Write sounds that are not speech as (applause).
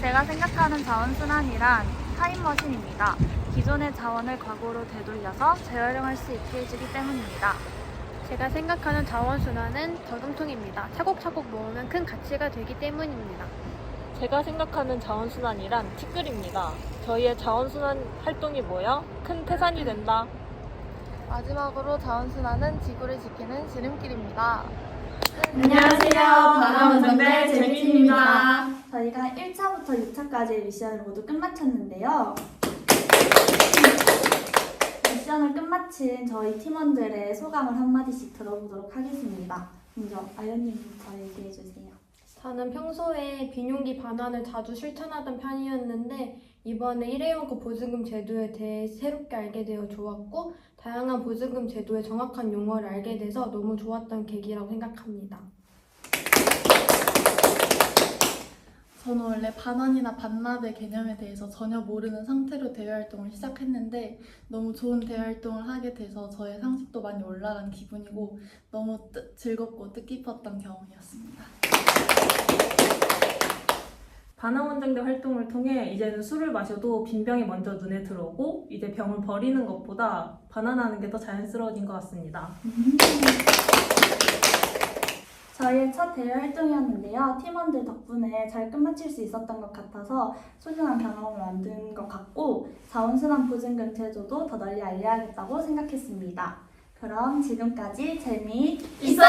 제가 생각하는 자원순환이란 타임머신입니다. 기존의 자원을 과거로 되돌려서 재활용할 수 있게 해주기 때문입니다. 제가 생각하는 자원순환은 저금통입니다. 차곡차곡 모으면 큰 가치가 되기 때문입니다. 제가 생각하는 자원순환이란 티끌입니다. 저희의 자원순환 활동이 모여 큰 태산이 된다. 마지막으로 자원순환은 지구를 지키는 지름길입니다. 안녕하세요. 바나원정대 재민입니다. 저희가 1차부터 6차까지의 미션을 모두 끝마쳤는데요. 미션을 끝마친 저희 팀원들의 소감을 한마디씩 들어보도록 하겠습니다. 먼저 아연님부터 얘기해주세요. 저는 평소에 비용기 반환을 자주 실천하던 편이었는데 이번에 일회용급 보증금 제도에 대해 새롭게 알게 되어 좋았고 다양한 보증금 제도의 정확한 용어를 알게 돼서 너무 좋았던 계기라고 생각합니다. 저는 원래 반환이나 반납의 개념에 대해서 전혀 모르는 상태로 대외활동을 시작했는데 너무 좋은 대외활동을 하게 돼서 저의 상식도 많이 올라간 기분이고 너무 뜻- 즐겁고 뜻깊었던 경험이었습니다. 반항원정대 활동을 통해 이제는 술을 마셔도 빈 병이 먼저 눈에 들어오고 이제 병을 버리는 것보다 반환하는 게 더 자연스러워진 것 같습니다. (laughs) 저희의 첫 대회 활동이었는데요. 팀원들 덕분에 잘 끝마칠 수 있었던 것 같아서 소중한 경험을 만든 것 같고 자원순환 보증금 제도도 더 널리 알려야겠다고 생각했습니다. 그럼 지금까지 재미 있었다!